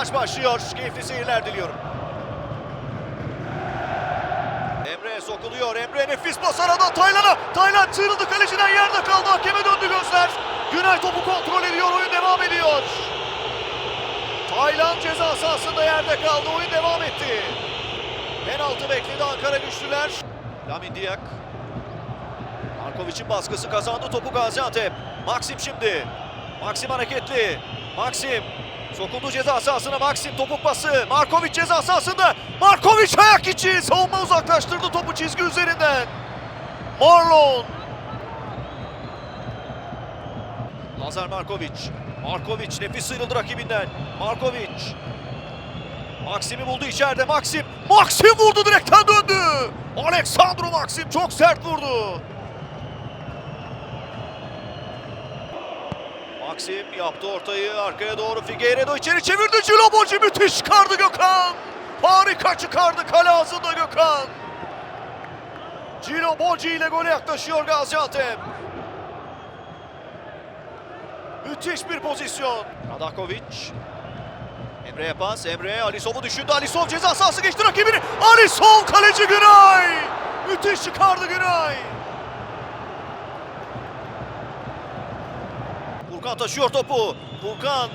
maç başlıyor. Keyifli seyirler diliyorum. Emre sokuluyor. Emre nefis pas aradan Taylan'a. Taylan sıyrıldı kaleciden yerde kaldı. Hakeme döndü gözler. Günay topu kontrol ediyor. Oyun devam ediyor. Taylan ceza sahasında yerde kaldı. Oyun devam etti. Penaltı bekledi Ankara güçlüler. Lamin Diak. Markovic'in baskısı kazandı topu Gaziantep. Maxim şimdi. Maxim hareketli. Maxim. Sokuldu ceza sahasına Maxim topuk pası. Markovic ceza sahasında. Markovic ayak içi. Savunma uzaklaştırdı topu çizgi üzerinden. Marlon. Lazar Markovic. Markovic nefis sıyrıldı rakibinden. Markovic. Maxim'i buldu içeride Maxim. Maxim vurdu direkten döndü. Alexandro Maxim çok sert vurdu. Maxim yaptı ortayı arkaya doğru Figueiredo içeri çevirdi. Ciloboci müthiş çıkardı Gökhan. Harika çıkardı kale ağzında Gökhan. Ciloboci ile gole yaklaşıyor Gaziantep. Müthiş bir pozisyon. Radakovic. Emre'ye pas. Emre Alisov'u düşündü. Alisov ceza sahası geçti rakibini. Alisov kaleci Günay. Müthiş çıkardı Günay. Furkan taşıyor topu. Furkan.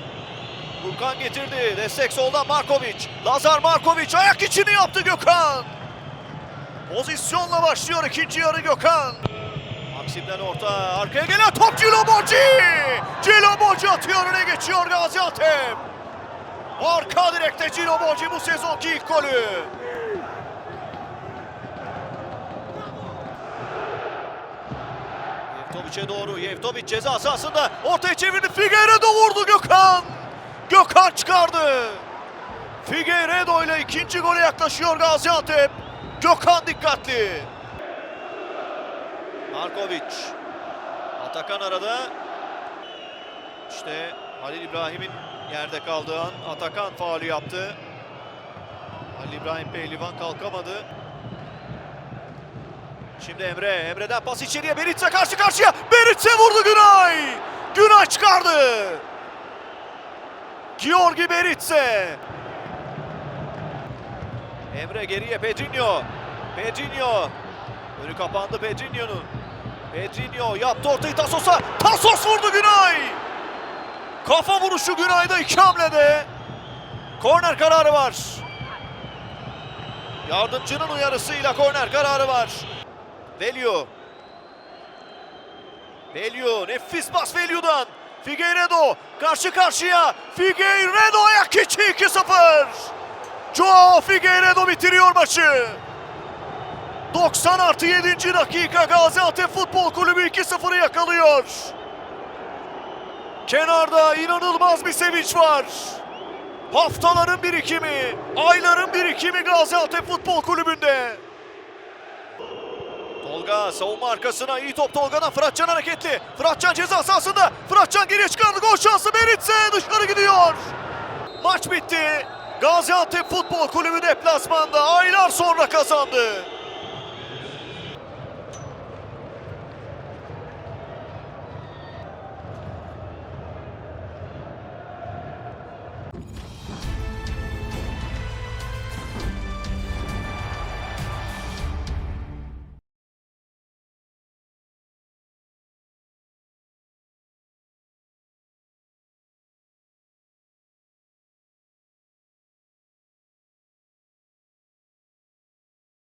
Furkan getirdi. Destek soldan Markovic. Lazar Markovic ayak içini yaptı Gökhan. Pozisyonla başlıyor ikinci yarı Gökhan. Maksim'den orta. Arkaya gelen top Ciloboci. Ciloboci atıyor öne geçiyor Gaziantep. Arka direkte Ciloboci bu sezonki ilk golü. Yevtovic'e doğru. Yevtovic ceza sahasında ortaya çevirdi. Figueiredo vurdu Gökhan. Gökhan çıkardı. Figueiredo ile ikinci gole yaklaşıyor Gaziantep. Gökhan dikkatli. Markovic. Atakan arada. İşte Halil İbrahim'in yerde kaldığı an Atakan faulü yaptı. Halil İbrahim Pehlivan kalkamadı. Şimdi Emre. Emre'den pas içeriye. Berit'e karşı karşıya. Berit'e vurdu Günay. Günay çıkardı. Georgi Berit'e. Emre geriye Pedrinho. Pedrinho. Önü kapandı Pedrinho'nun. Pedrinho yaptı ortayı Tasos'a. Tasos vurdu Günay. Kafa vuruşu Günay'da iki hamlede. Korner kararı var. Yardımcının uyarısıyla korner kararı var. Velio. Velio nefis pas Velio'dan. Figueiredo karşı karşıya. Figueiredo ayak içi 2-0. Joao Figueiredo bitiriyor maçı. 90 artı 7. dakika Gaziantep Futbol Kulübü 2-0'ı yakalıyor. Kenarda inanılmaz bir sevinç var. Haftaların birikimi, ayların birikimi Gaziantep Futbol Kulübü'nde. Tolga savunma arkasına iyi top Tolga'dan Fıratcan hareketli. Fıratcan ceza sahasında. Fıratcan geriye çıkardı. Gol şansı Beritse dışarı gidiyor. Maç bitti. Gaziantep Futbol Kulübü deplasmanda aylar sonra kazandı.